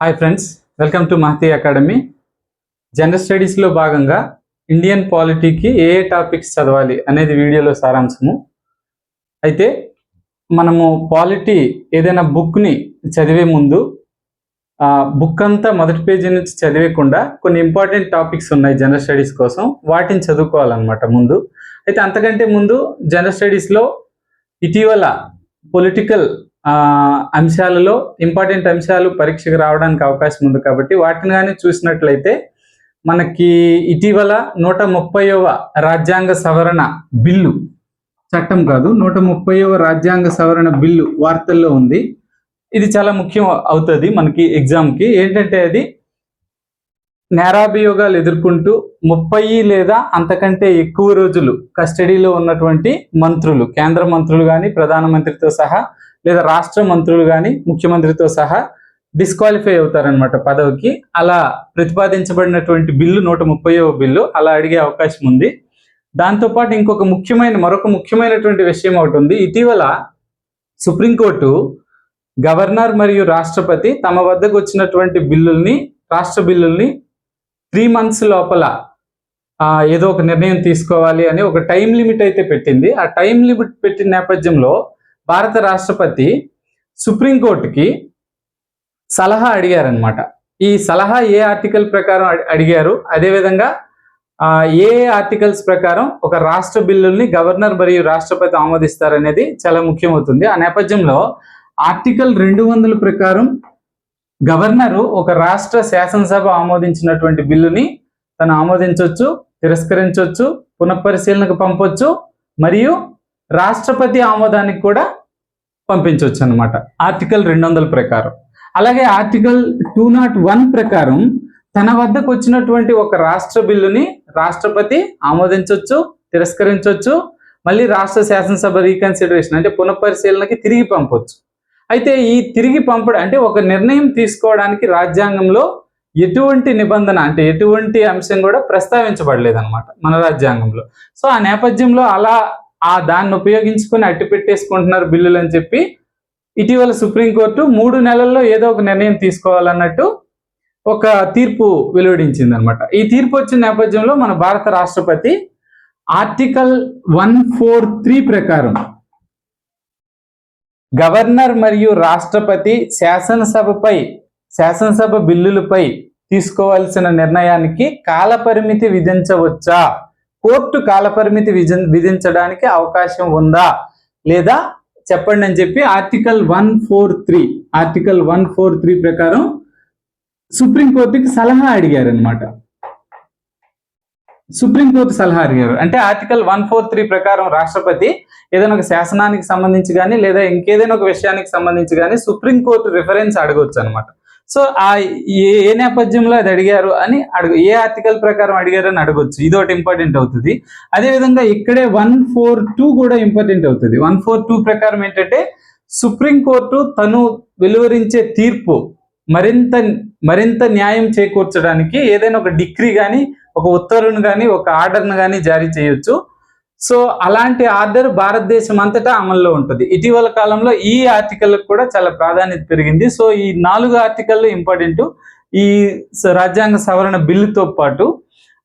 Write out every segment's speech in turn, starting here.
Hi friends welcome to Mahathi academy general స్టడీస్లో భాగంగా Indian పాలిటీకి ఏ ఏ topics చదవాలి అనేది వీడియోలో సారాంశము. అయితే మనము పాలిటీ ఏదైనా బుక్ని చదివే ముందు బుక్ అంతా మొదటి పేజీ నుంచి చదివేకుండా కొన్ని ఇంపార్టెంట్ టాపిక్స్ ఉన్నాయి జనరల్ స్టడీస్ కోసం. వాటిని చదువుకోవాలన్నమాట ముందు. అయితే అంతకంటే ముందు జనరల్ స్టడీస్లో ఇటీవల పొలిటికల్ అంశాలలో ఇంపార్టెంట్ అంశాలు పరీక్షకు రావడానికి అవకాశం ఉంది కాబట్టి వాటిని కానీ చూసినట్లయితే మనకి ఇటీవల నూట ముప్పైవ రాజ్యాంగ సవరణ బిల్లు చట్టం కాదు నూట ముప్పైవ రాజ్యాంగ సవరణ బిల్లు వార్తల్లో ఉంది. ఇది చాలా ముఖ్యం అవుతుంది మనకి ఎగ్జామ్కి ఏంటంటే అది నేరాభియోగాలు ఎదుర్కొంటూ ముప్పై లేదా అంతకంటే ఎక్కువ రోజులు కస్టడీలో ఉన్నటువంటి మంత్రులు కేంద్ర మంత్రులు కానీ ప్రధానమంత్రితో సహా లేదా రాష్ట్ర మంత్రులు కానీ ముఖ్యమంత్రితో సహా డిస్క్వాలిఫై అవుతారనమాట పదవికి. అలా ప్రతిపాదించబడినటువంటి బిల్లు నూట ముప్పైవ బిల్లు అలా అడిగే అవకాశం ఉంది. దాంతోపాటు ఇంకొక ముఖ్యమైన మరొక ముఖ్యమైనటువంటి విషయం ఒకటి ఉంది. ఇటీవల సుప్రీంకోర్టు గవర్నర్ మరియు రాష్ట్రపతి తమ వద్దకు వచ్చినటువంటి బిల్లుల్ని రాష్ట్ర బిల్లుల్ని త్రీ మంత్స్ లోపల ఏదో ఒక నిర్ణయం తీసుకోవాలి అని ఒక టైం లిమిట్ అయితే పెట్టింది. ఆ టైం లిమిట్ పెట్టిన నేపథ్యంలో భారత రాష్ట్రపతి సుప్రీంకోర్టుకి సలహా అడిగారనమాట ఈ సలహా ఏ ఆర్టికల్ ప్రకారం అడిగారు? అదేవిధంగా ఆ, ఏ ఆర్టికల్స్ ప్రకారం ఒక రాష్ట్ర బిల్లుల్ని గవర్నర్ మరియు రాష్ట్రపతి ఆమోదిస్తారనేది చాలా ముఖ్యమవుతుంది. ఆ నేపథ్యంలో ఆర్టికల్ రెండు వందల ప్రకారం గవర్నరు ఒక రాష్ట్ర శాసనసభ ఆమోదించినటువంటి బిల్లుని తను ఆమోదించవచ్చు తిరస్కరించవచ్చు పునఃపరిశీలనకు పంపొచ్చు మరియు రాష్ట్రపతి ఆమోదానికి కూడా పంపించవచ్చు అనమాట ఆర్టికల్ రెండు వందల ప్రకారం. అలాగే ఆర్టికల్ టూ నాట్ వన్ ప్రకారం తన వద్దకు వచ్చినటువంటి ఒక రాష్ట్ర బిల్లుని రాష్ట్రపతి ఆమోదించవచ్చు తిరస్కరించవచ్చు మళ్ళీ రాష్ట్ర శాసనసభ రీకన్సిడరేషన్ అంటే పునఃపరిశీలనకి తిరిగి పంపొచ్చు. అయితే ఈ తిరిగి పంపడం అంటే ఒక నిర్ణయం తీసుకోవడానికి రాజ్యాంగంలో ఎటువంటి నిబంధన అంటే ఎటువంటి అంశం కూడా ప్రస్తావించబడలేదు అనమాట మన రాజ్యాంగంలో. సో ఆ నేపథ్యంలో అలా ఆ దాన్ని ఉపయోగించుకొని అట్టి పెట్టేసుకుంటున్నారు బిల్లులు అని చెప్పి ఇటీవల సుప్రీంకోర్టు మూడు నెలల్లో ఏదో ఒక నిర్ణయం తీసుకోవాలన్నట్టు ఒక తీర్పు వెలువడించింది అనమాట ఈ తీర్పు వచ్చిన నేపథ్యంలో మన భారత రాష్ట్రపతి ఆర్టికల్ వన్ ఫోర్ త్రీ ప్రకారం గవర్నర్ మరియు రాష్ట్రపతి శాసనసభపై శాసనసభ బిల్లులపై తీసుకోవాల్సిన నిర్ణయానికి కాలపరిమితి విధించవచ్చా? కోర్టు కాలపరిమితి విధి విధించడానికి అవకాశం ఉందా? లేదా చెప్పండి అని చెప్పి article one four three article one four three ప్రకారం సుప్రీంకోర్టుకి సలహా అడిగారనమాట సుప్రీంకోర్టు సలహా అడిగారు. అంటే ఆర్టికల్ వన్ ఫోర్ త్రీ ప్రకారం రాష్ట్రపతి ఏదైనా ఒక శాసనానికి సంబంధించి కానీ లేదా ఇంకేదైనా ఒక విషయానికి సంబంధించి కానీ సుప్రీంకోర్టు రిఫరెన్స్ అడగవచ్చు అనమాట సో ఆ ఏ ఏ నేపథ్యంలో అది అడిగారు అని అడుగు ఏ ఆర్టికల్ ప్రకారం అడిగారు అని అడగొచ్చు. ఇది ఒకటి ఇంపార్టెంట్ అవుతుంది. అదేవిధంగా ఇక్కడే వన్ ఫోర్ టూ కూడా ఇంపార్టెంట్ అవుతుంది. వన్ ఫోర్ టూ ప్రకారం ఏంటంటే సుప్రీంకోర్టు తను వెలువరించే తీర్పు మరింత మరింత న్యాయం చేకూర్చడానికి ఏదైనా ఒక డిగ్రీ కానీ ఒక ఉత్తర్వును కానీ ఒక ఆర్డర్ను కానీ జారీ చేయొచ్చు. సో అలాంటి ఆర్డర్ భారతదేశం అంతటా అమల్లో ఉంటుంది. ఇటీవల కాలంలో ఈ ఆర్టికల్ కూడా చాలా ప్రాధాన్యత పెరిగింది. సో ఈ నాలుగు ఆర్టికల్ ఇంపార్టెంట్. ఈ రాజ్యాంగ సవరణ బిల్లుతో పాటు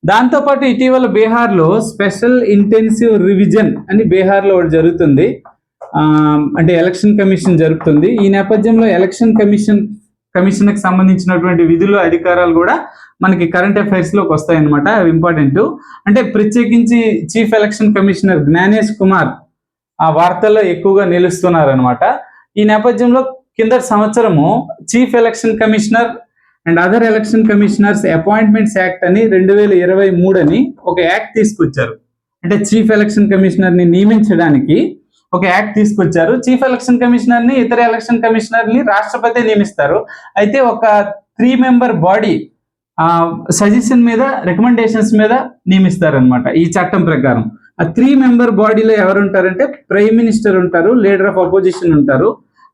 దాంతోపాటు ఇటీవల బీహార్లో స్పెషల్ ఇంటెన్సివ్ రివిజన్ అని బీహార్లో ఒకటి జరుగుతుంది. ఆ, అంటే ఎలక్షన్ కమిషన్ జరుగుతుంది ఈ నేపథ్యంలో ఎలక్షన్ కమిషన్ కమిషన్కి సంబంధించినటువంటి విధులు అధికారాలు కూడా మనకి కరెంట్ అఫైర్స్లోకి వస్తాయి అనమాట అవి ఇంపార్టెంట్ అంటే ప్రత్యేకించి chief election commissioner Gyanesh Kumar ఆ వార్తల్లో ఎక్కువగా నిలుస్తున్నారు అనమాట ఈ నేపథ్యంలో కిందటి సంవత్సరము chief election commissioner and other election commissioners appointments act అని రెండు వేల ఇరవై మూడు అని ఒక యాక్ట్ తీసుకొచ్చారు. అంటే చీఫ్ ఎలక్షన్ కమిషనర్ని నియమించడానికి ఒక యాక్ట్ తీసుకొచ్చారు. చీఫ్ ఎలక్షన్ కమిషనర్ని ఇతర ఎలక్షన్ కమిషనర్ని రాష్ట్రపతి నియమిస్తారు. అయితే ఒక త్రీ మెంబర్ బాడీ సజెషన్ మీద రికమెండేషన్స్ మీద నియమిస్తారనమాట ఈ చట్టం ప్రకారం. ఆ త్రీ మెంబర్ బాడీలో ఎవరు ఉంటారంటే ప్రైమ్ మినిస్టర్ ఉంటారు లీడర్ ఆఫ్ అపోజిషన్ ఉంటారు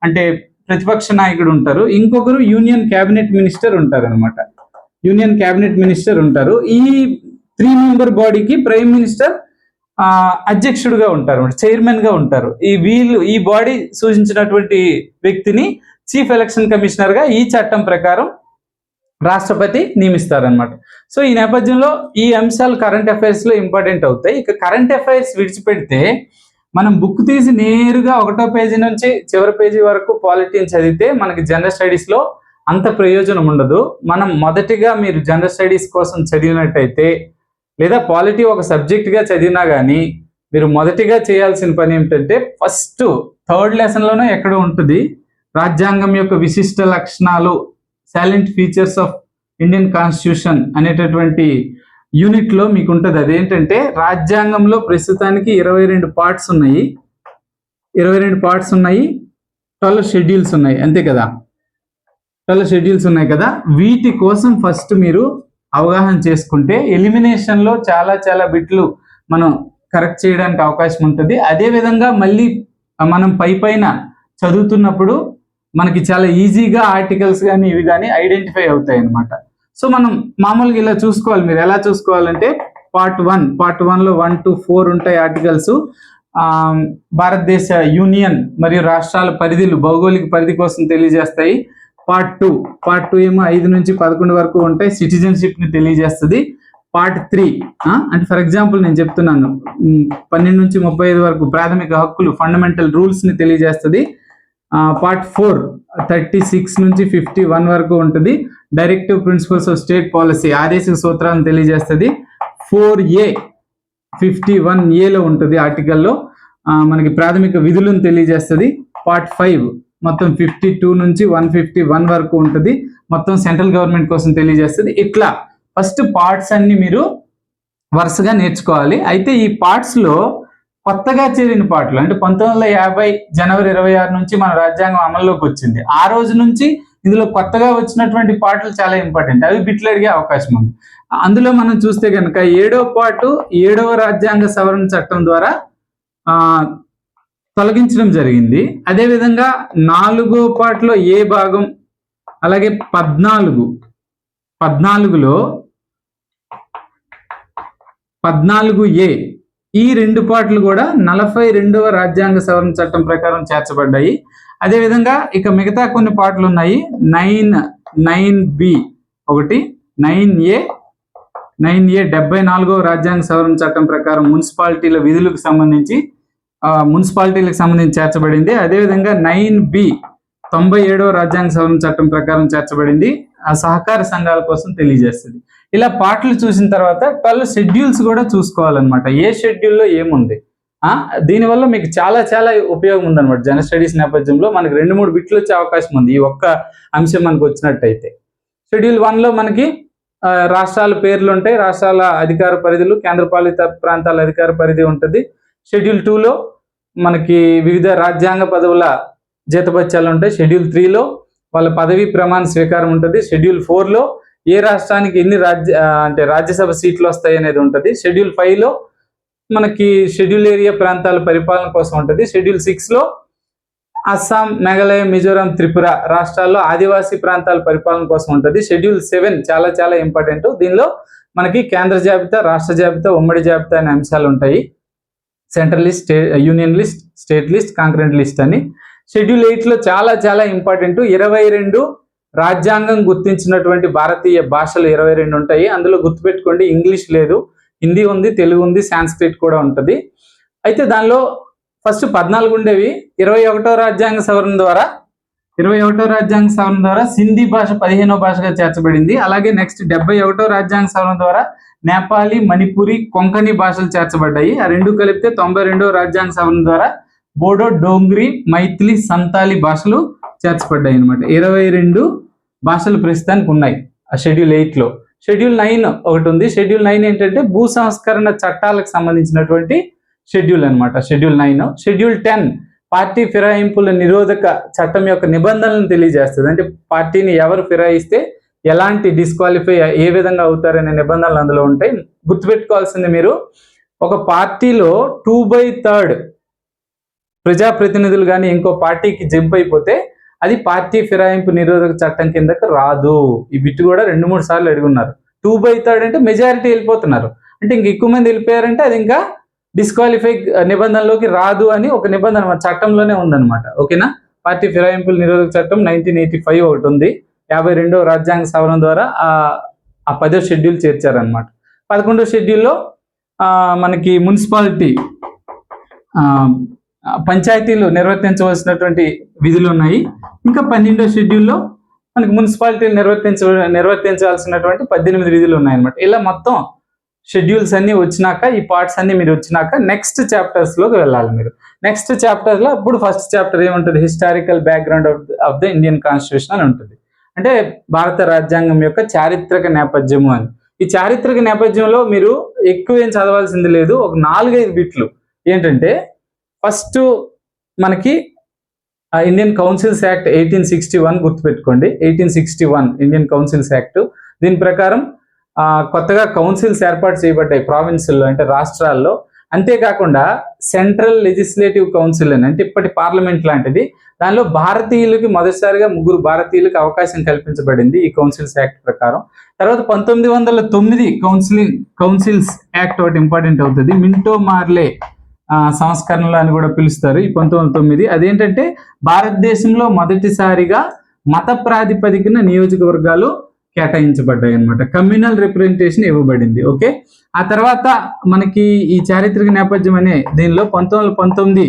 అంటే ప్రతిపక్ష నాయకుడు ఉంటారు. ఇంకొకరు యూనియన్ క్యాబినెట్ మినిస్టర్ ఉంటారు అనమాట యూనియన్ క్యాబినెట్ మినిస్టర్ ఉంటారు. ఈ త్రీ మెంబర్ బాడీకి ప్రైమ్ మినిస్టర్ అధ్యక్షుడుగా ఉంటారు చైర్మన్గా ఉంటారు. ఈ వీళ్ళు ఈ బాడీ సూచించినటువంటి వ్యక్తిని చీఫ్ ఎలక్షన్ కమిషనర్గా ఈ చట్టం ప్రకారం రాష్ట్రపతి నియమిస్తారనమాట సో ఈ నేపథ్యంలో ఈ అంశాలు కరెంట్ అఫైర్స్లో ఇంపార్టెంట్ అవుతాయి. ఇక కరెంట్ అఫైర్స్ విడిచిపెడితే మనం బుక్ తీసి నేరుగా ఒకటో పేజీ నుంచి చివరి పేజీ వరకు పాలిటీని చదివితే మనకి జనరల్ స్టడీస్లో అంత ప్రయోజనం ఉండదు. మనం మొదటిగా మీరు జనరల్ స్టడీస్ కోసం చదివినట్టయితే లేదా పాలిటీ ఒక సబ్జెక్ట్గా చదివినా కానీ మీరు మొదటిగా చేయాల్సిన పని ఏమిటంటే ఫస్ట్ థర్డ్ లెసన్లోనే ఎక్కడ ఉంటుంది. రాజ్యాంగం యొక్క విశిష్ట లక్షణాలు salient features of Indian constitution అనేటటువంటి యూనిట్లో మీకు ఉంటుంది అదేంటంటే రాజ్యాంగంలో ప్రస్తుతానికి ఇరవై రెండు పార్ట్స్ ఉన్నాయి. ఇరవై రెండు పార్ట్స్ ఉన్నాయి. ట్వెల్వ్ షెడ్యూల్స్ ఉన్నాయి. అంతే కదా? ట్వెల్వ్ షెడ్యూల్స్ ఉన్నాయి కదా? వీటి కోసం ఫస్ట్ మీరు అవగాహన చేసుకుంటే ఎలిమినేషన్లో చాలా చాలా బిట్లు మనం కరెక్ట్ చేయడానికి అవకాశం ఉంటుంది. అదే విధంగా మళ్ళీ మనం పై పైన చదువుతున్నప్పుడు మనకి చాలా ఈజీగా ఆర్టికల్స్ కానీ ఇవి కానీ ఐడెంటిఫై అవుతాయి అన్నమాట సో మనం మామూలుగా ఇలా చూసుకోవాలి. మీరు ఎలా చూసుకోవాలంటే పార్ట్ వన్ పార్ట్ వన్లో వన్ టు ఫోర్ ఉంటాయి ఆర్టికల్స్ భారతదేశ యూనియన్ మరియు రాష్ట్రాల పరిధిలు భౌగోళిక పరిధి కోసం తెలియజేస్తాయి. పార్ట్ టూ పార్ట్ టూ ఏమో ఐదు నుంచి పదకొండు వరకు ఉంటాయి సిటిజన్షిప్ని తెలియజేస్తుంది. పార్ట్ త్రీ అంటే ఫర్ ఎగ్జాంపుల్ నేను చెప్తున్నాను. పన్నెండు నుంచి ముప్పై ఐదు వరకు ప్రాథమిక హక్కులు ఫండమెంటల్ రూల్స్ని తెలియజేస్తుంది. పార్ట్ ఫోర్ థర్టీ సిక్స్ నుంచి ఫిఫ్టీ వన్ వరకు ఉంటుంది. Directive principles of state policy ఆదేశిక సూత్రాలను తెలియజేస్తుంది. ఫోర్ ఏ ఫిఫ్టీ వన్ ఏలో ఉంటుంది ఆర్టికల్లో మనకి ప్రాథమిక విధులను తెలియజేస్తుంది. పార్ట్ ఫైవ్ మొత్తం ఫిఫ్టీ టూ నుంచి వన్ ఫిఫ్టీ వన్ వరకు ఉంటుంది. మొత్తం సెంట్రల్ గవర్నమెంట్ కోసం తెలియజేస్తుంది. ఇట్లా ఫస్ట్ పార్ట్స్ అన్ని మీరు వరుసగా నేర్చుకోవాలి. అయితే ఈ పార్ట్స్లో కొత్తగా చేరిన పాటలు అంటే పంతొమ్మిది వందల యాభై జనవరి ఇరవై ఆరు నుంచి మన రాజ్యాంగం అమల్లోకి వచ్చింది. ఆ రోజు నుంచి ఇందులో కొత్తగా వచ్చినటువంటి పాటలు చాలా ఇంపార్టెంట్ అవి బిట్లు అడిగే అవకాశం ఉంది. అందులో మనం చూస్తే కనుక ఏడో పాటు ఏడవ రాజ్యాంగ సవరణ చట్టం ద్వారా తొలగించడం జరిగింది. అదేవిధంగా నాలుగో పాటలో ఏ భాగం అలాగే పద్నాలుగు పద్నాలుగులో పద్నాలుగు ఏ ఈ రెండు పాటలు కూడా నలభై రెండవ రాజ్యాంగ సవరణ చట్టం ప్రకారం చేర్చబడ్డాయి. అదేవిధంగా ఇక మిగతా కొన్ని పాటలు ఉన్నాయి. నైన్ నైన్ బి ఒకటి నైన్ ఏ నైన్ ఏ డెబ్బై నాలుగవ రాజ్యాంగ సవరణ చట్టం ప్రకారం మున్సిపాలిటీల విధులకు సంబంధించి మున్సిపాలిటీలకు సంబంధించి చేర్చబడింది. అదేవిధంగా నైన్ బి తొంభై ఏడో రాజ్యాంగ సవరణ చట్టం ప్రకారం చేర్చబడింది. ఆ సహకార సంఘాల కోసం తెలియజేస్తుంది. ఇలా పాటలు చూసిన తర్వాత ట్వెల్వ్ షెడ్యూల్స్ కూడా చూసుకోవాలన్నమాట. ఏ షెడ్యూల్లో ఏముంది? ఆ దీనివల్ల మీకు చాలా చాలా ఉపయోగం ఉందన్నమాట. జన స్టడీస్ నేపథ్యంలో మనకి రెండు మూడు బిట్లు వచ్చే అవకాశం ఉంది. ఈ ఒక్క అంశం మనకు వచ్చినట్టయితే. షెడ్యూల్ వన్లో మనకి ఆ, రాష్ట్రాల పేర్లు ఉంటాయి. రాష్ట్రాల అధికార పరిధులు కేంద్రపాలిత ప్రాంతాల అధికార పరిధి ఉంటుంది. షెడ్యూల్ టూలో మనకి వివిధ రాజ్యాంగ పదవుల జీతపత్యాలు ఉంటాయి. షెడ్యూల్ త్రీలో వాళ్ళ పదవి ప్రమాణ స్వీకారం ఉంటుంది. షెడ్యూల్ ఫోర్లో ఏ రాష్ట్రానికి ఎన్ని రాజ్య అంటే రాజ్యసభ సీట్లు వస్తాయి అనేది ఉంటుంది. షెడ్యూల్ ఫైవ్లో మనకి షెడ్యూల్ ఏరియా ప్రాంతాల పరిపాలన కోసం ఉంటుంది. షెడ్యూల్ సిక్స్లో అస్సాం మేఘాలయ మిజోరాం త్రిపుర రాష్ట్రాల్లో ఆదివాసీ ప్రాంతాల పరిపాలన కోసం ఉంటుంది. షెడ్యూల్ సెవెన్ చాలా చాలా ఇంపార్టెంట్ దీనిలో మనకి కేంద్ర జాబితా రాష్ట్ర జాబితా ఉమ్మడి జాబితా అనే అంశాలు ఉంటాయి. Central list stay union list state list concurrent list అని. షెడ్యూల్ ఎయిట్లో చాలా చాలా ఇంపార్టెంట్ ఇరవై రెండు రాజ్యాంగం గుర్తించినటువంటి భారతీయ భాషలు ఇరవై రెండు ఉంటాయి. అందులో గుర్తుపెట్టుకోండి ఇంగ్లీష్ లేదు. హిందీ ఉంది తెలుగు ఉంది సాంస్క్రిట్ కూడా ఉంటుంది. అయితే దానిలో ఫస్ట్ పద్నాలుగు ఉండేవి. ఇరవై ఒకటో రాజ్యాంగ సవరణ ద్వారా ఇరవై ఒకటో రాజ్యాంగ సవరణ ద్వారా సింధీ భాష పదిహేనో భాషగా చేర్చబడింది. అలాగే నెక్స్ట్ డెబ్బై ఒకటో రాజ్యాంగ సవరణ ద్వారా నేపాలి మణిపురి కొంకణి భాషలు చేర్చబడ్డాయి. ఆ రెండు కలిపితే తొంభై రెండో రాజ్యాంగ సవరణ ద్వారా బోడో డోంగ్రీ మైథిలి సంతాలి భాషలు చేర్చబడ్డాయి అనమాట ఇరవై రెండు భాషలు ప్రస్తుతానికి ఉన్నాయి ఆ షెడ్యూల్ ఎయిట్లో. షెడ్యూల్ నైన్ ఒకటి ఉంది. షెడ్యూల్ నైన్ ఏంటంటే భూ సంస్కరణ చట్టాలకు సంబంధించినటువంటి షెడ్యూల్ అన్నమాట. Schedule nine schedule ten party ఫిరాయింపుల నిరోధక చట్టం యొక్క నిబంధనలను తెలియజేస్తుంది. అంటే పార్టీని ఎవరు ఫిరాయిస్తే ఎలాంటి డిస్క్వాలిఫై ఏ విధంగా అవుతారనే నిబంధనలు అందులో ఉంటాయి. గుర్తుపెట్టుకోవాల్సింది మీరు ఒక పార్టీలో టూ బై థర్డ్ ప్రజాప్రతినిధులు కానీ ఇంకో పార్టీకి జంప్ అయిపోతే అది పార్టీ ఫిరాయింపు నిరోధక చట్టం కిందకు రాదు. ఈ బిట్టు కూడా రెండు మూడు సార్లు అడుగున్నారు టూ బై థర్డ్ అంటే మెజారిటీ వెళ్ళిపోతున్నారు. అంటే ఇంక ఎక్కువ మంది వెళ్ళిపోయారంటే అది ఇంకా డిస్క్వాలిఫై నిబంధనలోకి రాదు అని ఒక నిబంధన మన చట్టంలోనే ఉందన్నమాట. ఓకేనా? పార్టీ ఫిరాయింపుల నిరోధక చట్టం నైన్టీన్ ఎయిటీ ఫైవ్ ఒకటి ఉంది. యాభై రెండో రాజ్యాంగ సవరణ ద్వారా ఆ పదో షెడ్యూల్ చేర్చారనమాట పదకొండో షెడ్యూల్లో ఆ, మనకి మున్సిపాలిటీ ఆ, పంచాయతీలు నిర్వర్తించవలసినటువంటి విధులు ఉన్నాయి. ఇంకా పన్నెండో షెడ్యూల్లో మనకి మున్సిపాలిటీలు నిర్వర్తించ నిర్వర్తించాల్సినటువంటి పద్దెనిమిది విధులు ఉన్నాయన్నమాట. ఇలా మొత్తం షెడ్యూల్స్ అన్ని వచ్చినాక ఈ పార్ట్స్ అన్ని మీరు వచ్చినాక నెక్స్ట్ చాప్టర్స్లోకి వెళ్ళాలి మీరు. నెక్స్ట్ చాప్టర్లో ఫస్ట్ చాప్టర్ ఏముంటుంది? Historical background of of the Indian constitution అని ఉంటుంది. అంటే భారత రాజ్యాంగం యొక్క చారిత్రక నేపథ్యము అని. ఈ చారిత్రక నేపథ్యంలో మీరు ఎక్కువ ఏం చదవాల్సింది లేదు. ఒక నాలుగైదు బిట్లు. ఏంటంటే ఫస్ట్ మనకి Indian councils act eighteen sixty one గుర్తుపెట్టుకోండి. Eighteen sixty one Indian councils act దీని ప్రకారం కొత్తగా కౌన్సిల్స్ ఏర్పాటు చేయబడ్డాయి ప్రావిన్సుల్లో అంటే రాష్ట్రాల్లో. అంతేకాకుండా సెంట్రల్ లెజిస్లేటివ్ కౌన్సిల్ అని అంటే ఇప్పటి పార్లమెంట్ లాంటిది. దానిలో భారతీయులకి మొదటిసారిగా ముగ్గురు భారతీయులకు అవకాశం కల్పించబడింది ఈ కౌన్సిల్స్ యాక్ట్ ప్రకారం. తర్వాత పంతొమ్మిది వందల తొమ్మిది కౌన్సిలింగ్ కౌన్సిల్స్ యాక్ట్ ఒకటి ఇంపార్టెంట్ అవుతుంది. మింటో మార్లే ఆ, సంస్కరణలు అని కూడా పిలుస్తారు ఈ పంతొమ్మిది వందల తొమ్మిది. అదేంటంటే భారతదేశంలో మొదటిసారిగా మత ప్రాతిపదికన నియోజకవర్గాలు కేటాయించబడ్డాయి అనమాట కమ్యూనల్ రిప్రజెంటేషన్ ఇవ్వబడింది ఓకే? ఆ తర్వాత మనకి ఈ చారిత్రక నేపథ్యం అనే దీనిలో పంతొమ్మిది వందల పంతొమ్మిది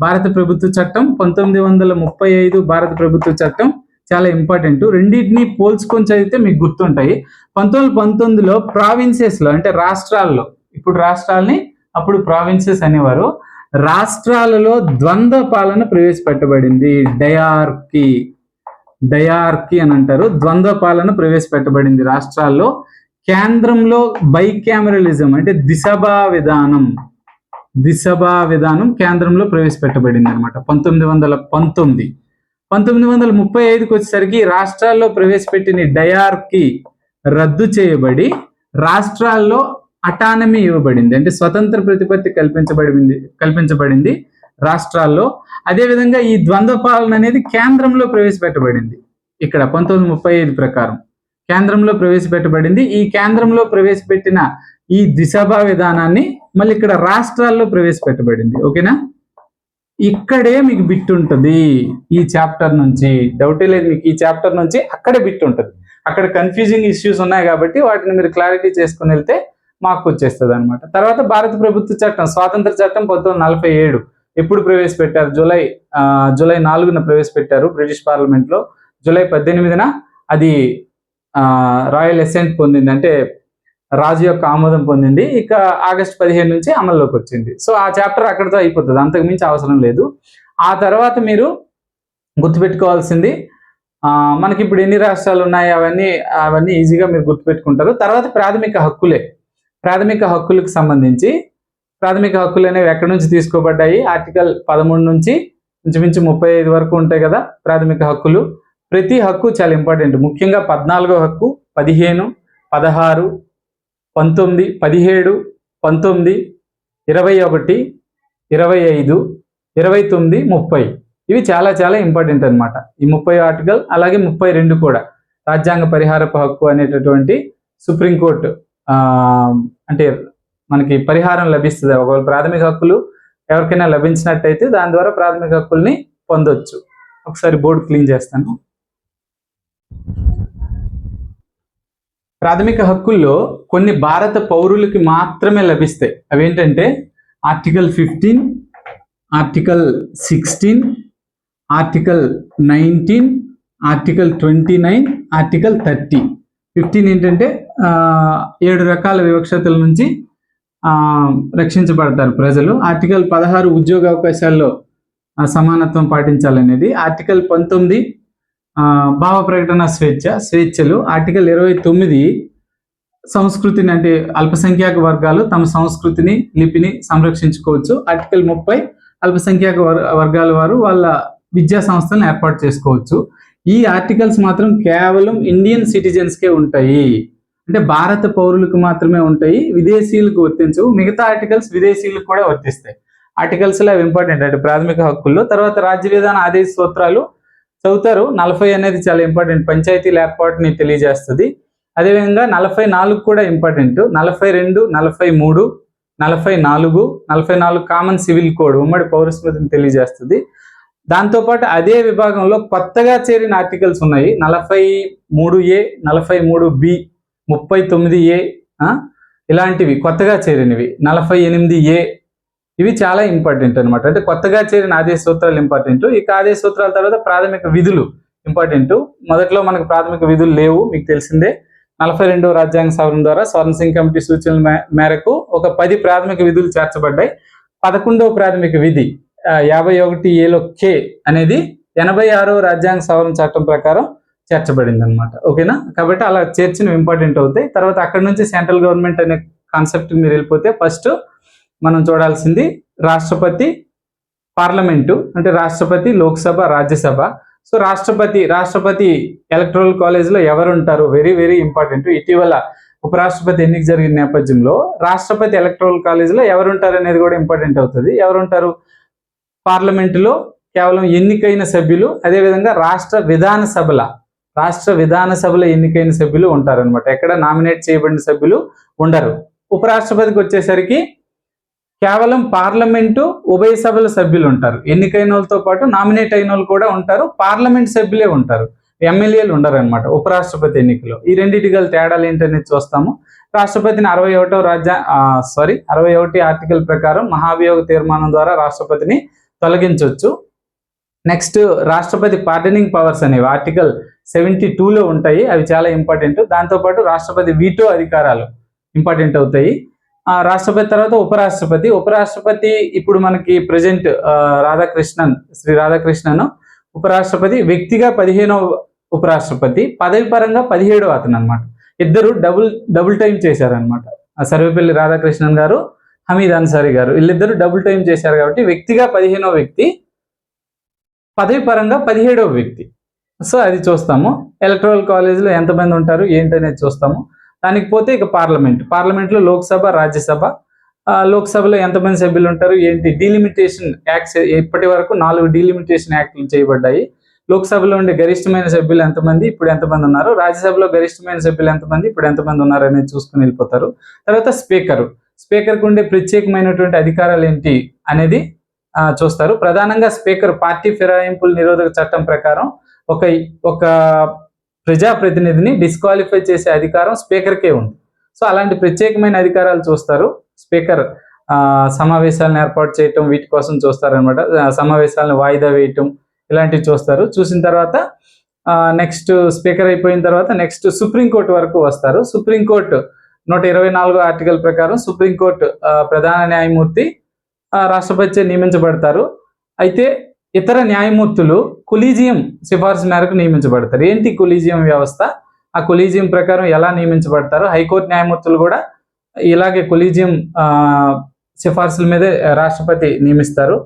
భారత ప్రభుత్వ చట్టం పంతొమ్మిది వందల ముప్పై ఐదు భారత ప్రభుత్వ చట్టం చాలా ఇంపార్టెంట్ రెండింటిని పోల్చుకొని చదివితే మీకు గుర్తుంటాయి. పంతొమ్మిది వందల పంతొమ్మిదిలో ప్రావిన్సెస్లో అంటే రాష్ట్రాల్లో ఇప్పుడు రాష్ట్రాల్ని అప్పుడు ప్రావిన్సెస్ అనేవారు రాష్ట్రాలలో ద్వంద్వ పాలన ప్రవేశపెట్టబడింది. డయార్కి డయార్కీ అని అంటారు. ద్వంద్వ పాలన ప్రవేశపెట్టబడింది రాష్ట్రాల్లో. కేంద్రంలో బైకామరలిజం అంటే దిశభా విధానం. దిశభా విధానం కేంద్రంలో ప్రవేశపెట్టబడింది అనమాట పంతొమ్మిది వందల పంతొమ్మిది. పంతొమ్మిది వందల ముప్పై ఐదుకి వచ్చేసరికి రాష్ట్రాల్లో ప్రవేశపెట్టిన డయార్కీ రద్దు చేయబడి రాష్ట్రాల్లో అటానమీ ఇవ్వబడింది. అంటే స్వతంత్ర ప్రతిపత్తి కల్పించబడింది కల్పించబడింది. రాష్ట్రాల్లో. అదేవిధంగా ఈ ద్వంద్వ పాలన అనేది కేంద్రంలో ప్రవేశపెట్టబడింది. ఇక్కడ పంతొమ్మిది ముప్పై ఐదు ప్రకారం. కేంద్రంలో ప్రవేశపెట్టబడింది. ఈ కేంద్రంలో ప్రవేశపెట్టిన ఈ దిశభా విధానాన్ని మళ్ళీ ఇక్కడ రాష్ట్రాల్లో ప్రవేశపెట్టబడింది. ఓకేనా? ఇక్కడే మీకు బిట్ ఉంటుంది. ఈ చాప్టర్ నుంచి. డౌటే లేదు మీకు. ఈ చాప్టర్ నుంచి అక్కడే బిట్ ఉంటుంది. అక్కడ కన్ఫ్యూజింగ్ ఇష్యూస్ ఉన్నాయి కాబట్టి వాటిని మీరు క్లారిటీ చేసుకుని వెళ్తే మాకు వచ్చేస్తుంది అనమాట తర్వాత భారత ప్రభుత్వ చట్టం స్వాతంత్ర చట్టం పంతొమ్మిది నలభై ఏడు. ఎప్పుడు ప్రవేశపెట్టారు? జూలై జూలై నాలుగున ప్రవేశపెట్టారు బ్రిటిష్ పార్లమెంట్లో. జూలై పద్దెనిమిదిన అది రాయల్ ఎసెంట్ పొందింది. అంటే రాజు యొక్క ఆమోదం పొందింది. ఇక ఆగస్ట్ పదిహేను నుంచి అమల్లోకి వచ్చింది. సో ఆ చాప్టర్ అక్కడితో అయిపోతుంది. అంతకు మించి అవసరం లేదు. ఆ తర్వాత మీరు గుర్తుపెట్టుకోవాల్సింది మనకి ఇప్పుడు ఎన్ని రాష్ట్రాలు ఉన్నాయి? అవన్నీ అవన్నీ ఈజీగా మీరు గుర్తుపెట్టుకుంటారు. తర్వాత ప్రాథమిక హక్కులే. ప్రాథమిక హక్కులకు సంబంధించి ప్రాథమిక హక్కులు అనేవి ఎక్కడి నుంచి తీసుకోబడ్డాయి? ఆర్టికల్ పదమూడు నుంచి ఇంచుమించు ముప్పై ఐదు వరకు ఉంటాయి కదా ప్రాథమిక హక్కులు. ప్రతి హక్కు చాలా ఇంపార్టెంట్. ముఖ్యంగా పద్నాలుగో హక్కు పదిహేను పదహారు పంతొమ్మిది పదిహేడు పంతొమ్మిది ఇరవై ఒకటి ఇరవై ఐదు ఇరవై తొమ్మిది ముప్పై. ఇవి చాలా చాలా ఇంపార్టెంట్ అన్నమాట. ఈ ముప్పై ఆర్టికల్ అలాగే ముప్పై రెండు కూడా రాజ్యాంగ పరిహారపు హక్కు అనేటటువంటి సుప్రీంకోర్టు అంటే మనకి పరిహారం లభిస్తుంది. ఒకవేళ ప్రాథమిక హక్కులు ఎవరికైనా లభించినట్టయితే దాని ద్వారా ప్రాథమిక హక్కుల్ని పొందొచ్చు. ఒకసారి బోర్డు క్లీన్ చేస్తాను. ప్రాథమిక హక్కుల్లో కొన్ని భారత పౌరులకి మాత్రమే లభిస్తాయి. అవేంటంటే article fifteen article sixteen article nineteen article twenty nine article thirty. Fifteen ఏంటంటే ఏడు రకాల వివక్షతల నుంచి రక్షించబడతారు ప్రజలు. ఆర్టికల్ పదహారు ఉద్యోగ అవకాశాల్లో సమానత్వం పాటించాలనేది ఆర్టికల్ పంతొమ్మిది ఆ, భావ ప్రకటన స్వేచ్ఛ స్వేచ్ఛలు. ఆర్టికల్ ఇరవై తొమ్మిది సంస్కృతిని అంటే అల్పసంఖ్యాక వర్గాలు తమ సంస్కృతిని లిపిని సంరక్షించుకోవచ్చు. ఆర్టికల్ ముప్పై అల్పసంఖ్యాక వర్- వర్గాల వారు వాళ్ళ విద్యా సంస్థలను ఏర్పాటు చేసుకోవచ్చు. ఈ ఆర్టికల్స్ మాత్రం కేవలం ఇండియన్ సిటిజన్స్కే ఉంటాయి. అంటే భారత పౌరులకు మాత్రమే ఉంటాయి విదేశీయులకు వర్తించవు. మిగతా ఆర్టికల్స్ విదేశీయులకు కూడా వర్తిస్తాయి. ఆర్టికల్స్లో ఇంపార్టెంట్ అంటే ప్రాథమిక హక్కుల్లో తర్వాత రాజ్య విధాన ఆదేశ సూత్రాలు చదువుతారు. నలభై అనేది చాలా ఇంపార్టెంట్ పంచాయతీల ఏర్పాటుని తెలియజేస్తుంది. అదేవిధంగా నలభై నాలుగు కూడా ఇంపార్టెంట్ నలభై రెండు నలభై మూడు నలభై నాలుగు నలభై నాలుగు కామన్ సివిల్ కోడ్ ఉమ్మడి పౌరస్మృతిని తెలియజేస్తుంది. దాంతోపాటు అదే విభాగంలో కొత్తగా చేరిన ఆర్టికల్స్ ఉన్నాయి. నలభై మూడు ఏ నలభై మూడు బి ముప్పై తొమ్మిది ఏ ఇలాంటివి కొత్తగా చేరినవి. నలభై ఎనిమిది ఏ. ఇవి చాలా ఇంపార్టెంట్ అనమాట అంటే కొత్తగా చేరిన ఆదేశ సూత్రాలు ఇంపార్టెంట్. ఇక ఆదేశ సూత్రాల తర్వాత ప్రాథమిక విధులు ఇంపార్టెంట్. మొదట్లో మనకు ప్రాథమిక విధులు లేవు మీకు తెలిసిందే. నలభై రెండవ రాజ్యాంగ సవరణ ద్వారా స్వర్ణ సింగ్ కమిటీ సూచనల మే- మేరకు ఒక పది ప్రాథమిక విధులు చేర్చబడ్డాయి. పదకొండవ ప్రాథమిక విధి యాభై ఒకటి ఏలో కే అనేది ఎనభై ఆరో రాజ్యాంగ సవరణ చట్టం ప్రకారం చేర్చబడింది అనమాట ఓకేనా? కాబట్టి అలా చేర్చినవి ఇంపార్టెంట్ అవుతాయి. తర్వాత అక్కడ నుంచి సెంట్రల్ గవర్నమెంట్ అనే కాన్సెప్ట్ మీరు వెళ్ళిపోతే ఫస్ట్ మనం చూడాల్సింది రాష్ట్రపతి పార్లమెంటు అంటే రాష్ట్రపతి లోక్సభ రాజ్యసభ. సో రాష్ట్రపతి రాష్ట్రపతి ఎలక్ట్రల్ కాలేజ్లో ఎవరు ఉంటారు వెరీ వెరీ ఇంపార్టెంట్. ఇటీవల ఉపరాష్ట్రపతి ఎన్నిక జరిగిన నేపథ్యంలో రాష్ట్రపతి ఎలక్ట్రల్ కాలేజ్లో ఎవరు ఉంటారు అనేది కూడా ఇంపార్టెంట్ అవుతుంది. ఎవరుంటారు? పార్లమెంటులో కేవలం ఎన్నికైన సభ్యులు అదేవిధంగా రాష్ట్ర విధాన సభల రాష్ట్ర విధాన సభల ఎన్నికైన సభ్యులు ఉంటారనమాట ఎక్కడ నామినేట్ చేయబడిన సభ్యులు ఉండరు. ఉపరాష్ట్రపతికి వచ్చేసరికి కేవలం పార్లమెంటు ఉభయ సభల సభ్యులు ఉంటారు. ఎన్నికైన వాళ్ళతో పాటు నామినేట్ అయిన వాళ్ళు కూడా ఉంటారు. పార్లమెంట్ సభ్యులే ఉంటారు. ఎమ్మెల్యేలు ఉండరు అనమాట ఉపరాష్ట్రపతి ఎన్నికలో. ఈ రెండింటి గల తేడాలు ఏంటనేది చూస్తాము. రాష్ట్రపతిని అరవై ఒకటో రాజ్యా సారీ అరవై ఒకటి ఆర్టికల్ ప్రకారం మహాభియోగ తీర్మానం ద్వారా రాష్ట్రపతిని తొలగించవచ్చు నెక్స్ట్ రాష్ట్రపతి పార్డనింగ్ పవర్స్ అనేవి ఆర్టికల్ సెవెంటీ టూలో ఉంటాయి. అవి చాలా ఇంపార్టెంట్. దాంతోపాటు రాష్ట్రపతి వీటో అధికారాలు ఇంపార్టెంట్ అవుతాయి. ఆ రాష్ట్రపతి తర్వాత ఉపరాష్ట్రపతి. ఉపరాష్ట్రపతి ఇప్పుడు మనకి ప్రజెంట్ రాధాకృష్ణన్ శ్రీ రాధాకృష్ణన్ ఉపరాష్ట్రపతి వ్యక్తిగా పదిహేనవ ఉపరాష్ట్రపతి పదవి పరంగా పదిహేడవ అతను అనమాట ఇద్దరు డబుల్ డబుల్ టైం చేశారనమాట సర్వేపల్లి రాధాకృష్ణన్ గారు హమీద్ అన్సారీ గారు వీళ్ళిద్దరు డబుల్ టైం చేశారు కాబట్టి వ్యక్తిగా పదిహేనవ వ్యక్తి పదవి పరంగా పదిహేడవ వ్యక్తి. సో అది చూస్తాము. ఎలక్ట్రల్ కాలేజీలో ఎంతమంది ఉంటారు ఏంటనేది చూస్తాము. దానికి పోతే ఇక పార్లమెంట్ పార్లమెంట్లో లోక్సభ రాజ్యసభ. లోక్సభలో ఎంతమంది సభ్యులు ఉంటారు ఏంటి? డీలిమిటేషన్ యాక్ట్స్ ఇప్పటి వరకు నాలుగు డీలిమిటేషన్ యాక్ట్లు చేయబడ్డాయి. లోక్సభలో ఉండే గరిష్టమైన సభ్యులు ఎంతమంది? ఇప్పుడు ఎంతమంది ఉన్నారు? రాజ్యసభలో గరిష్టమైన సభ్యులు ఎంతమంది? ఇప్పుడు ఎంతమంది ఉన్నారు అనేది చూసుకుని వెళ్ళిపోతారు. తర్వాత స్పీకర్. స్పీకర్కు ఉండే ప్రత్యేకమైనటువంటి అధికారాలు ఏంటి అనేది ఆ, చూస్తారు. ప్రధానంగా స్పీకర్ పార్టీ ఫిరాయింపుల నిరోధక చట్టం ప్రకారం ఒక ఒక ప్రజాప్రతినిధిని డిస్క్వాలిఫై చేసే అధికారం స్పీకర్కే ఉంది. సో అలాంటి ప్రత్యేకమైన అధికారాలు చూస్తారు. స్పీకర్ ఆ, సమావేశాలను ఏర్పాటు చేయటం వీటి కోసం చూస్తారనమాట సమావేశాలను వాయిదా వేయటం ఇలాంటివి చూస్తారు. చూసిన తర్వాత నెక్స్ట్ స్పీకర్ అయిపోయిన తర్వాత నెక్స్ట్ సుప్రీంకోర్టు వరకు వస్తారు. సుప్రీంకోర్టు నూట ఇరవై నాలుగో ఆర్టికల్ ప్రకారం సుప్రీంకోర్టు ప్రధాన న్యాయమూర్తి రాష్ట్రపతి రాష్ట్రపతిచే నియమించబడతారు. అయితే ఇతర న్యాయమూర్తులు కొలీజియం సిఫార్సు మేరకు నియమించబడతారు. ఏంటి కొలీజియం వ్యవస్థ? ఆ కొలీజియం ప్రకారం ఎలా నియమించబడతారు? హైకోర్టు న్యాయమూర్తులు కూడా ఇలాగే కొలీజియం సిఫార్సుల మీదే రాష్ట్రపతి నియమిస్తారు.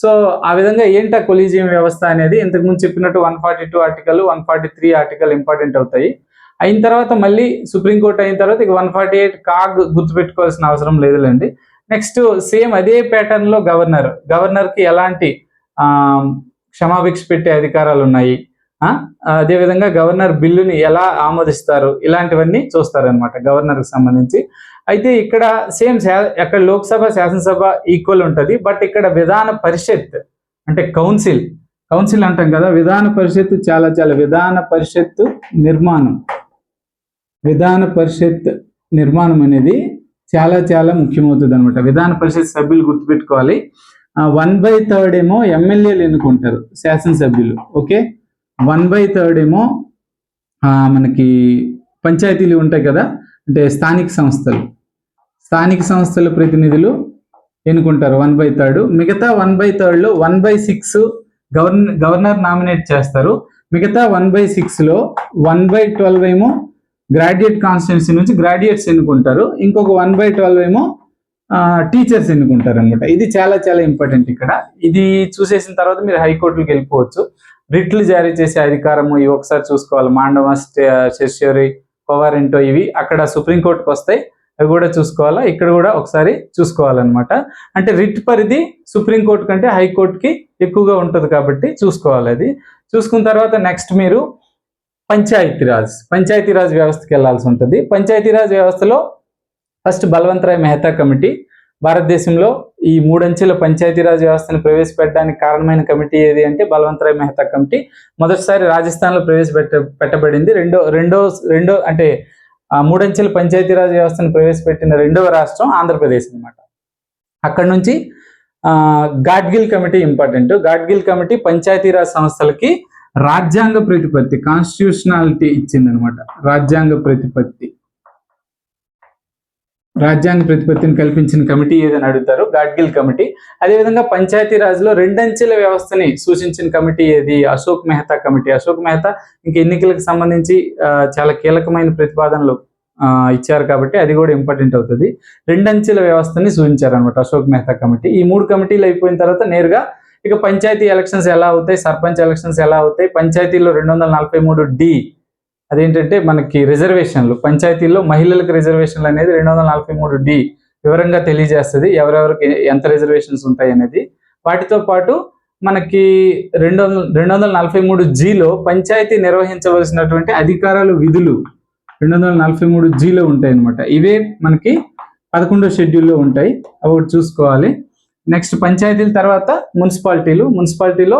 సో ఆ విధంగా ఏంటి ఆ కొలీజియం వ్యవస్థ అనేది? ఇంతకుముందు చెప్పినట్టు one forty two article one forty three article important అవుతాయి. అయిన తర్వాత మళ్ళీ సుప్రీంకోర్టు అయిన తర్వాత ఇక వన్ ఫార్టీ ఎయిట్ కాగ్ గుర్తుపెట్టుకోవాల్సిన అవసరం లేదులేండి. నెక్స్ట్ సేమ్ అదే ప్యాటర్న్లో గవర్నర్. గవర్నర్కి ఎలాంటి క్షమాభిక్ష పెట్టే అధికారాలు ఉన్నాయి. ఆ, అదేవిధంగా గవర్నర్ బిల్లుని ఎలా ఆమోదిస్తారు? ఇలాంటివన్నీ చూస్తారనమాట గవర్నర్కి సంబంధించి. అయితే ఇక్కడ సేమ్ అక్కడ లోక్సభ శాసనసభ ఈక్వల్ ఉంటుంది. బట్ ఇక్కడ విధాన పరిషత్ అంటే కౌన్సిల్ కౌన్సిల్ అంటాం కదా విధాన పరిషత్ చాలా చాలా విధాన పరిషత్ నిర్మాణం. విధాన పరిషత్ నిర్మాణం అనేది చాలా చాలా ముఖ్యమవుతుంది అనమాట విధాన పరిషత్ సభ్యులు గుర్తుపెట్టుకోవాలి. వన్ బై థర్డ్ ఏమో ఎమ్మెల్యేలు ఎన్నుకుంటారు శాసనసభ్యులు ఓకే? వన్ బై థర్డ్ ఏమో మనకి పంచాయతీలు ఉంటాయి కదా అంటే స్థానిక సంస్థలు. స్థానిక సంస్థల ప్రతినిధులు ఎన్నుకుంటారు వన్ బై థర్డ్ మిగతా one by థర్డ్లో one by six governor governor nominate చేస్తారు. మిగతా వన్ బై సిక్స్లో వన్ బై ట్వెల్వ్ ఏమో గ్రాడ్యుయేట్ కాన్స్టిట్యున్సీ నుంచి గ్రాడ్యుయేట్స్ ఎన్నుకుంటారు. ఇంకొక వన్ బై ట్వెల్వ్ ఏమో టీచర్స్ ఎన్నుకుంటారు అనమాట ఇది చాలా చాలా ఇంపార్టెంట్ ఇక్కడ. ఇది చూసేసిన తర్వాత మీరు హైకోర్టులకు వెళ్ళిపోవచ్చు. రిట్లు జారీ చేసే అధికారము ఇవి ఒకసారి చూసుకోవాలి. మాండవ సెషరీ కోవారెంటో ఇవి అక్కడ సుప్రీంకోర్టుకు వస్తాయి. అవి కూడా చూసుకోవాలా? ఇక్కడ కూడా ఒకసారి చూసుకోవాలన్నమాట. అంటే రిట్ పరిధి సుప్రీంకోర్టు కంటే హైకోర్టుకి ఎక్కువగా ఉంటుంది కాబట్టి చూసుకోవాలి అది. చూసుకున్న తర్వాత నెక్స్ట్ మీరు పంచాయతీరాజ్. పంచాయతీరాజ్ వ్యవస్థకి వెళ్ళాల్సి ఉంటుంది. పంచాయతీరాజ్ వ్యవస్థలో ఫస్ట్ బలవంతరాయ్ మెహతా కమిటీ. భారతదేశంలో ఈ మూడంచెల పంచాయతీరాజ్ వ్యవస్థను ప్రవేశపెట్టడానికి కారణమైన కమిటీ ఏది అంటే బలవంతరాయ్ మెహతా కమిటీ. మొదటిసారి రాజస్థాన్లో ప్రవేశపెట్ట పెట్టబడింది. రెండో రెండో రెండో అంటే మూడంచెల పంచాయతీరాజ్ వ్యవస్థను ప్రవేశపెట్టిన రెండవ రాష్ట్రం ఆంధ్రప్రదేశ్ అనమాట అక్కడ నుంచి ఆ, Gadgil committee important. Gadgil committee Panchayati Raj సంస్థలకి రాజ్యాంగ ప్రతిపత్తి కాన్స్టిట్యూషనాలిటీ ఇచ్చిందనమాట రాజ్యాంగ ప్రతిపత్తి. రాజ్యాంగ ప్రతిపత్తిని కల్పించిన కమిటీ ఏదని అడుగుతారు గాడ్గిల్ కమిటీ. అదేవిధంగా పంచాయతీ రాజ్లో రెండంచెల వ్యవస్థని సూచించిన కమిటీ ఏది? అశోక్ మెహతా కమిటీ. అశోక్ మెహతా ఇంక ఎన్నికలకు సంబంధించి చాలా కీలకమైన ప్రతిపాదనలు ఇచ్చారు కాబట్టి అది కూడా ఇంపార్టెంట్ అవుతుంది. రెండంచెల వ్యవస్థని సూచించారనమాట అశోక్ మెహతా కమిటీ. ఈ మూడు కమిటీలు అయిపోయిన తర్వాత నేరుగా ఇక పంచాయతీ ఎలక్షన్స్ ఎలా అవుతాయి సర్పంచ్ ఎలక్షన్స్ ఎలా అవుతాయి? పంచాయతీలో రెండు వందల నలభై మూడు డి అదేంటంటే మనకి రిజర్వేషన్లు పంచాయతీల్లో మహిళలకు రిజర్వేషన్లు అనేది రెండు వందల నలభై మూడు డి వివరంగా తెలియజేస్తుంది ఎవరెవరికి ఎంత రిజర్వేషన్స్ ఉంటాయి అనేది. వాటితో పాటు మనకి రెండు వందల రెండు వందల నలభై మూడు జీలో పంచాయతీ నిర్వహించవలసినటువంటి అధికారాలు విధులు రెండు వందల నలభై మూడు జీలో ఉంటాయి అనమాట ఇవే మనకి పదకొండో షెడ్యూల్లో ఉంటాయి అవి చూసుకోవాలి. నెక్స్ట్ పంచాయతీల తర్వాత మున్సిపాలిటీలు మున్సిపాలిటీలో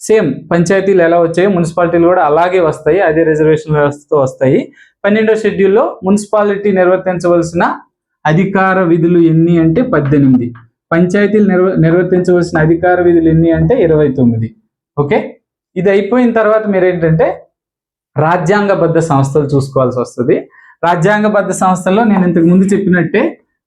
సేమ్ పంచాయతీలు ఎలా వచ్చాయో మున్సిపాలిటీలు కూడా అలాగే వస్తాయి అదే రిజర్వేషన్ వ్యవస్థతో వస్తాయి. పన్నెండో షెడ్యూల్లో మున్సిపాలిటీ నిర్వర్తించవలసిన అధికార విధులు ఎన్ని అంటే పద్దెనిమిది. పంచాయతీలు నిర్వ నిర్వర్తించవలసిన అధికార విధులు ఎన్ని అంటే ఇరవై తొమ్మిది. ఓకే? ఇది అయిపోయిన తర్వాత మీరు ఏంటంటే రాజ్యాంగబద్ధ సంస్థలు చూసుకోవాల్సి వస్తుంది. రాజ్యాంగబద్ధ సంస్థల్లో నేను ఇంతకు ముందు చెప్పినట్టే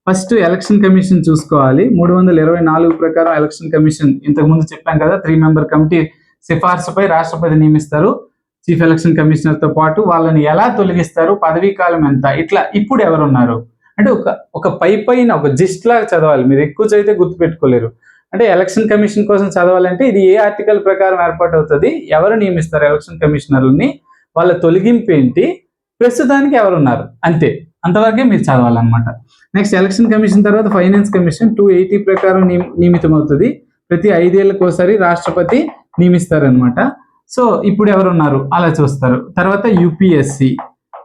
ఫస్ట్ ఎలక్షన్ కమిషన్ చూసుకోవాలి. మూడు వందల ఇరవై నాలుగు ప్రకారం ఎలక్షన్ కమిషన్ ఇంతకు ముందు చెప్పాం కదా త్రీ మెంబర్ కమిటీ సిఫార్సుపై రాష్ట్రపతి నియమిస్తారు. చీఫ్ ఎలక్షన్ కమిషనర్తో పాటు వాళ్ళని ఎలా తొలగిస్తారు పదవీ కాలం ఎంత ఇట్లా ఇప్పుడు ఎవరున్నారు? అంటే ఒక ఒక పై పైన ఒక జిస్ట్ లాగా చదవాలి. మీరు ఎక్కువ చదివితే గుర్తుపెట్టుకోలేరు. అంటే ఎలక్షన్ కమిషన్ కోసం చదవాలంటే ఇది ఏ ఆర్టికల్ ప్రకారం ఏర్పాటు అవుతుంది ఎవరు నియమిస్తారు ఎలక్షన్ కమిషనర్లని వాళ్ళ తొలగింపు ఏంటి ప్రస్తుతానికి ఎవరున్నారు? అంతే. అంతవరకే మీరు చదవాలన్నమాట. నెక్స్ట్ ఎలక్షన్ కమిషన్ తర్వాత ఫైనాన్స్ కమిషన్ టూ ఎయిటీ ప్రకారం నియమ- నియమితం అవుతుంది ప్రతి ఐదేళ్ళకు ఒకసారి రాష్ట్రపతి నియమిస్తారనమాట సో ఇప్పుడు ఎవరున్నారు? అలా చూస్తారు. తర్వాత యూపీఎస్సి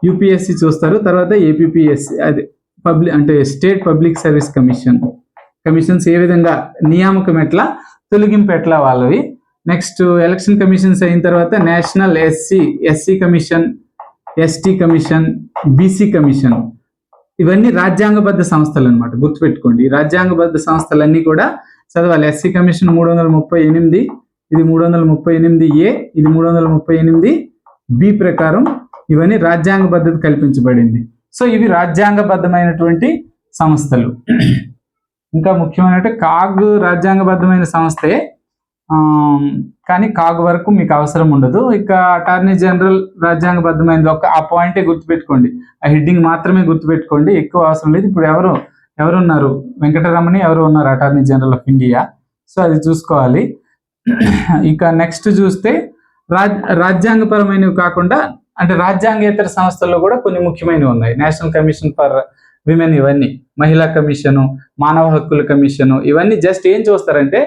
యూపీఎస్సి చూస్తారు. తర్వాత ఏపీఎస్సి అది పబ్లిక్ అంటే state public service commission commissions ఏ విధంగా నియామకం ఎట్లా తొలగింపు ఎట్లా వాళ్ళవి. నెక్స్ట్ ఎలక్షన్ కమిషన్స్ అయిన తర్వాత national SC SC commission ST commission BC commission ఇవన్నీ రాజ్యాంగబద్ధ సంస్థలు అనమాట గుర్తుపెట్టుకోండి. రాజ్యాంగబద్ధ సంస్థలన్నీ కూడా చదవాలి. ఎస్సీ కమిషన్ మూడు వందల ముప్పై ఎనిమిది ఇది మూడు వందల ముప్పై ఎనిమిది ఏ ఇది మూడు వందల ముప్పై ఎనిమిది బి ప్రకారం ఇవన్నీ రాజ్యాంగ పద్ధతి కల్పించబడింది. సో ఇవి రాజ్యాంగబద్ధమైనటువంటి సంస్థలు. ఇంకా ముఖ్యమైన కాగ్ రాజ్యాంగబద్ధమైన సంస్థే. కానీ కాగ్ వరకు మీకు అవసరం ఉండదు. ఇక అటార్నీ జనరల్ రాజ్యాంగబద్ధమైనది ఒక ఆ పాయింటే గుర్తుపెట్టుకోండి. ఆ హెడ్డింగ్ మాత్రమే గుర్తుపెట్టుకోండి. ఎక్కువ అవసరం లేదు. ఇప్పుడు ఎవరు ఎవరున్నారు? వెంకటరమణి ఎవరు ఉన్నారు? Attorney general of India so అది చూసుకోవాలి. ఇక నెక్స్ట్ చూస్తే రాజ్ రాజ్యాంగపరమైనవి కాకుండా అంటే రాజ్యాంగేతర సంస్థల్లో కూడా కొన్ని ముఖ్యమైనవి ఉన్నాయి. నేషనల్ కమిషన్ ఫర్ విమెన్ ఇవన్నీ. మహిళా కమిషను మానవ హక్కుల కమిషను ఇవన్నీ జస్ట్ ఏం చూస్తారంటే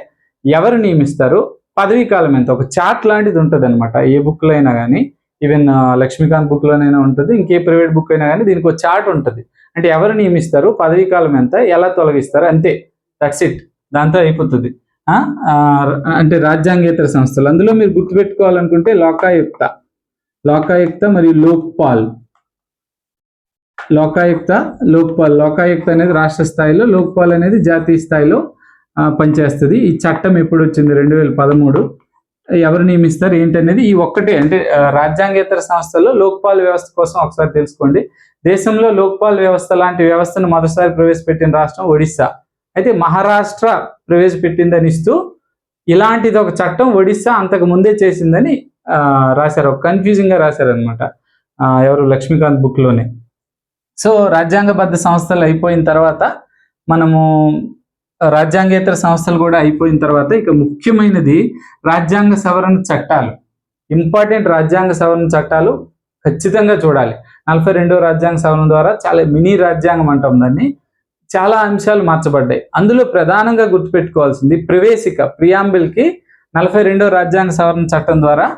ఎవరు నియమిస్తారు? పదవీ కాలం ఎంత? ఒక చార్ట్ లాంటిది ఉంటుంది అనమాట ఏ బుక్లో అయినా కానీ ఈవెన్ లక్ష్మీకాంత్ బుక్లోనైనా ఉంటుంది. ఇంకే ప్రైవేట్ బుక్ అయినా కానీ దీనికి ఒక చార్ట్ ఉంటుంది. అంటే ఎవరు నియమిస్తారు? పదవీ కాలం ఎంత? ఎలా తొలగిస్తారు? అంతే. దట్స్ ఇట్ దాంతో అయిపోతుంది. అంటే రాజ్యాంగేతర సంస్థలు. అందులో మీరు గుర్తుపెట్టుకోవాలనుకుంటే లోకాయుక్త. లోకాయుక్త మరియు లోక్పాల్. లోకాయుక్త లోక్పాల్. లోకాయుక్త అనేది రాష్ట్ర స్థాయిలో లోక్పాల్ అనేది జాతీయ స్థాయిలో పనిచేస్తుంది. ఈ చట్టం ఎప్పుడు వచ్చింది రెండు వేల పదమూడు. ఎవరు నియమిస్తారు? ఏంటనేది ఈ ఒక్కటే. అంటే రాజ్యాంగేతర సంస్థల్లో లోక్పాల్ వ్యవస్థ కోసం ఒకసారి తెలుసుకోండి. దేశంలో లోక్పాల్ వ్యవస్థ లాంటి వ్యవస్థను మొదటిసారి ప్రవేశపెట్టిన రాష్ట్రం ఒడిస్సా. అయితే మహారాష్ట్ర ప్రవేశపెట్టిందని ఇస్తూ ఇలాంటిది ఒక చట్టం ఒడిస్సా అంతకు ముందే చేసిందని రాశారు. ఒక కన్ఫ్యూజింగ్గా రాశారు అనమాట ఎవరు? లక్ష్మీకాంత్ బుక్లోనే. సో రాజ్యాంగబద్ధ సంస్థలు అయిపోయిన తర్వాత మనము రాజ్యాంగేతర సంస్థలు కూడా అయిపోయిన తర్వాత ఇక ముఖ్యమైనది రాజ్యాంగ సవరణ చట్టాలు. ఇంపార్టెంట్ రాజ్యాంగ సవరణ చట్టాలు ఖచ్చితంగా చూడాలి. నలభై రెండో రాజ్యాంగ సవరణ ద్వారా చాలా మినీ రాజ్యాంగం అంటాం దాన్ని. చాలా అంశాలు మార్చబడ్డాయి. అందులో ప్రధానంగా గుర్తుపెట్టుకోవాల్సింది ప్రవేశిక ప్రియాంబిల్కి నలభై రెండో రాజ్యాంగ సవరణ చట్టం ద్వారా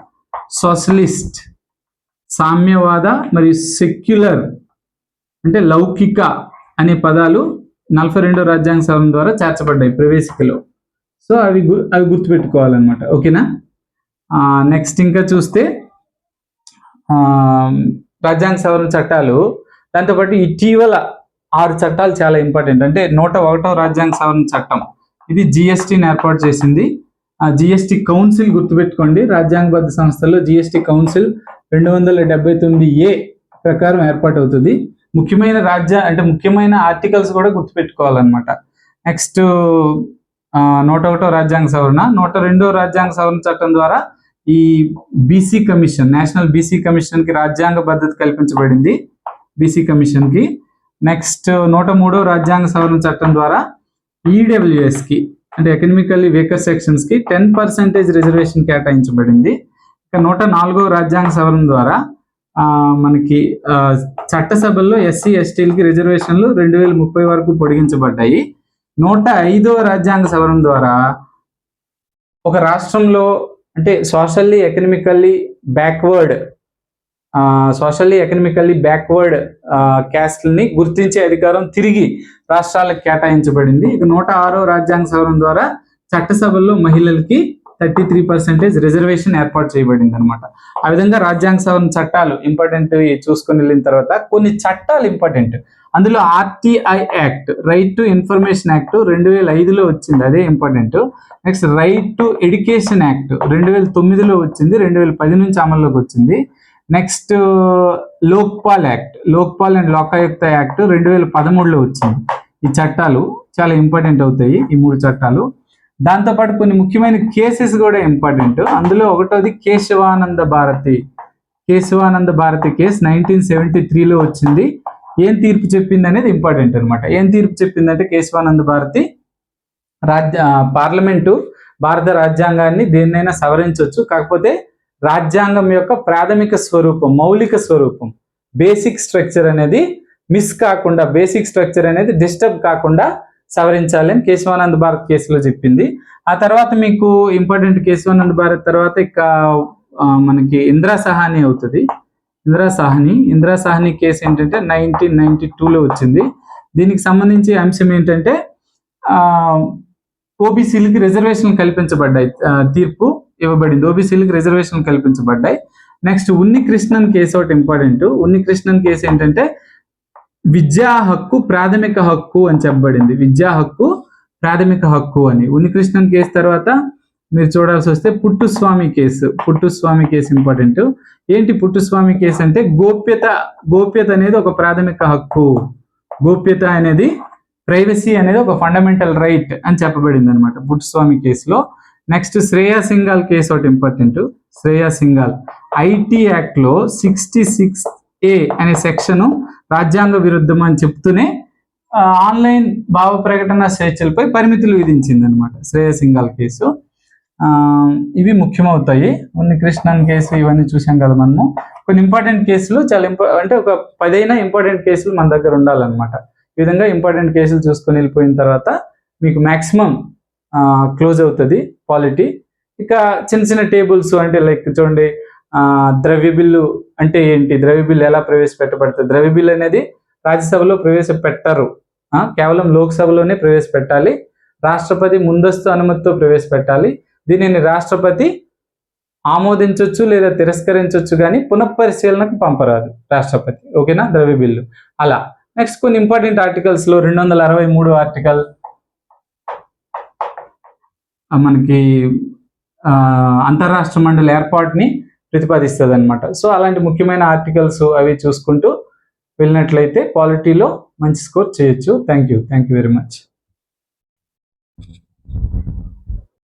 సోషలిస్ట్ సామ్యవాద మరియు సెక్యులర్ అంటే లౌకిక అనే పదాలు నలభై రెండో రాజ్యాంగ సవరణ ద్వారా చేర్చబడ్డాయి ప్రవేశికలో. సో అవి గు- అవి గుర్తుపెట్టుకోవాలన్నమాట. ఓకేనా? నెక్స్ట్ ఇంకా చూస్తే రాజ్యాంగ సవరణ చట్టాలు దాంతోపాటు ఇటీవల ఆరు చట్టాలు చాలా ఇంపార్టెంట్. అంటే నూట ఒకటో రాజ్యాంగ సవరణ చట్టం. ఇది జిఎస్టీని ఏర్పాటు చేసింది. ఆ జిఎస్టీ కౌన్సిల్ గుర్తుపెట్టుకోండి. రాజ్యాంగబద్ధ సంస్థల్లో జిఎస్టీ కౌన్సిల్ రెండు వందల డెబ్బై తొమ్మిది ఏ ప్రకారం ఏర్పాటు అవుతుంది ముఖ్యమైన రాజ్య అంటే ముఖ్యమైన ఆర్టికల్స్ కూడా గుర్తుపెట్టుకోవాలన్నమాట. నెక్స్ట్ నూట ఒకటో రాజ్యాంగ సవరణ. నూట రెండో రాజ్యాంగ సవరణ చట్టం ద్వారా ఈ బీసీ కమిషన్ నేషనల్ బీసీ కమిషన్కి రాజ్యాంగ భద్రత కల్పించబడింది. బీసీ కమిషన్కి నెక్స్ట్ నూట మూడో రాజ్యాంగ సవరణ చట్టం ద్వారా ఈడబ్ల్యూఎస్కి అంటే ఎకనమికల్లీ వీకర్ సెక్షన్స్కి టెన్ పర్సెంటేజ్ రిజర్వేషన్ కేటాయించబడింది. ఇక నూట నాలుగో రాజ్యాంగ సవరణ ద్వారా ఆ, మనకి ఆ, చట్టసభల్లో ఎస్సీ ఎస్టీలకి రిజర్వేషన్లు రెండు వేల ముప్పై వరకు పొడిగించబడ్డాయి. నూట ఐదో రాజ్యాంగ సవరణ ద్వారా ఒక రాష్ట్రంలో అంటే socially economically backward socially economically backward క్యాస్ట్ని గుర్తించే అధికారం తిరిగి రాష్ట్రాలకు కేటాయించబడింది. ఇక నూట ఆరో రాజ్యాంగ సవరణ ద్వారా చట్టసభల్లో మహిళలకి థర్టీ త్రీ పర్సెంటేజ్ రిజర్వేషన్ ఏర్పాటు చేయబడింది అనమాట ఆ విధంగా రాజ్యాంగ సవరణ చట్టాలు ఇంపార్టెంట్ చూసుకుని వెళ్ళిన తర్వాత కొన్ని చట్టాలు ఇంపార్టెంట్. అందులో RTI act right to information act రెండు వేల ఐదులో వచ్చింది అదే important. Next right to education act రెండు వేల తొమ్మిదిలో వచ్చింది రెండు వేల పది నుంచి అమల్లోకి వచ్చింది. Next Lokpal act Lokpal and Lokayukta act రెండు వేల పదమూడులో వచ్చింది. ఈ చట్టాలు చాలా ఇంపార్టెంట్ అవుతాయి ఈ మూడు చట్టాలు. దాంతోపాటు కొన్ని ముఖ్యమైన కేసెస్ కూడా ఇంపార్టెంట్ అందులో ఒకటోది Kesavananda Bharati Kesavananda Bharati case nineteen seventy త్రీలో వచ్చింది. ఏం తీర్పు చెప్పింది అనేది ఇంపార్టెంట్ అనమాట ఏం తీర్పు చెప్పిందంటే కేశవానంద భారతి రాజ్య పార్లమెంటు భారత రాజ్యాంగాన్ని దేన్నైనా సవరించవచ్చు కాకపోతే రాజ్యాంగం యొక్క ప్రాథమిక స్వరూపం మౌలిక స్వరూపం. బేసిక్ స్ట్రక్చర్ అనేది మిస్ కాకుండా బేసిక్ స్ట్రక్చర్ అనేది డిస్టర్బ్ కాకుండా సవరించాలి అని కేశవానంద్ భారత్ కేసులో చెప్పింది. ఆ తర్వాత మీకు ఇంపార్టెంట్ కేశవానంద్ భారత్ తర్వాత ఇక మనకి ఇందిరా సహాని అవుతుంది. ఇందిరా సాహ్ని ఇందిరా సాహ్ని కేసు ఏంటంటే నైన్టీన్ నైన్టీ టూలో వచ్చింది. దీనికి సంబంధించి అంశం ఏంటంటే ఓబీసీలకి రిజర్వేషన్లు కల్పించబడ్డాయి తీర్పు. ఇవ్వబడింది. ఓబీసీలకు రిజర్వేషన్ కల్పించబడ్డాయి. నెక్స్ట్ ఉన్ని కృష్ణన్ కేసు ఒకటి ఇంపార్టెంట్ ఉన్ని కృష్ణన్ కేసు ఏంటంటే విద్యా హక్కు ప్రాథమిక హక్కు అని చెప్పబడింది. విద్యా హక్కు ప్రాథమిక హక్కు అని. ఉన్ని కృష్ణన్ కేసు తర్వాత మీరు చూడాల్సి వస్తే Puttaswamy case Puttaswamy case important ఏంటి పుట్టుస్వామి కేసు అంటే గోప్యత గోప్యత అనేది ఒక ప్రాథమిక హక్కు. గోప్యత అనేది ప్రైవసీ అనేది ఒక ఫండమెంటల్ రైట్ అని చెప్పబడింది అనమాట పుట్టుస్వామి కేసులో నెక్స్ట్ శ్రేయా సింగాల్ కేసు ఒకటి ఇంపార్టెంట్ శ్రేయా సింగాల్ ఐటీ యాక్ట్లో సిక్స్టీ సిక్స్ ఏ అనే సెక్షన్ రాజ్యాంగ విరుద్ధం అని చెప్తూనే ఆన్లైన్ భావ ప్రకటన స్వేచ్ఛలపై పరిమితులు విధించింది అనమాట శ్రేయా సింగాల్ కేసు ఆ, ఇవి ముఖ్యమవుతాయి. ఉన్ని కృష్ణన్ కేసు ఇవన్నీ చూసాం కదా మనము. కొన్ని ఇంపార్టెంట్ కేసులు చాలా ఇంపా అంటే ఒక పదైనా ఇంపార్టెంట్ కేసులు మన దగ్గర ఉండాలన్నమాట. ఈ విధంగా ఇంపార్టెంట్ కేసులు చూసుకొని వెళ్ళిపోయిన తర్వాత మీకు మ్యాక్సిమం క్లోజ్ అవుతుంది పాలిటీ ఇక చిన్న చిన్న టేబుల్స్ అంటే లైక్ చూడండి ద్రవ్య బిల్లు అంటే ఏంటి? ద్రవ్య బిల్లు ఎలా ప్రవేశపెట్టబడుతుంది? ద్రవ్య బిల్లు అనేది రాజ్యసభలో ప్రవేశపెట్టరు. కేవలం లోక్సభలోనే ప్రవేశపెట్టాలి. రాష్ట్రపతి ముందస్తు అనుమతితో ప్రవేశపెట్టాలి. దీనిని రాష్ట్రపతి ఆమోదించవచ్చు లేదా తిరస్కరించవచ్చు కానీ పునఃపరిశీలనకు పంపరాదు రాష్ట్రపతి. ఓకేనా? ద్రవ్య బిల్లు. అలా. నెక్స్ట్ కొన్ని ఇంపార్టెంట్ ఆర్టికల్స్లో రెండు వందల అరవై మూడు ఆర్టికల్ మనకి ఆ, అంతరాష్ట్ర మండలి ఏర్పాటుని ప్రతిపాదిస్తుంది అనమాట సో అలాంటి ముఖ్యమైన ఆర్టికల్స్ అవి చూసుకుంటూ వెళ్ళినట్లయితే క్వాలిటీలో మంచి స్కోర్ చేయొచ్చు. Thank you thank you very much.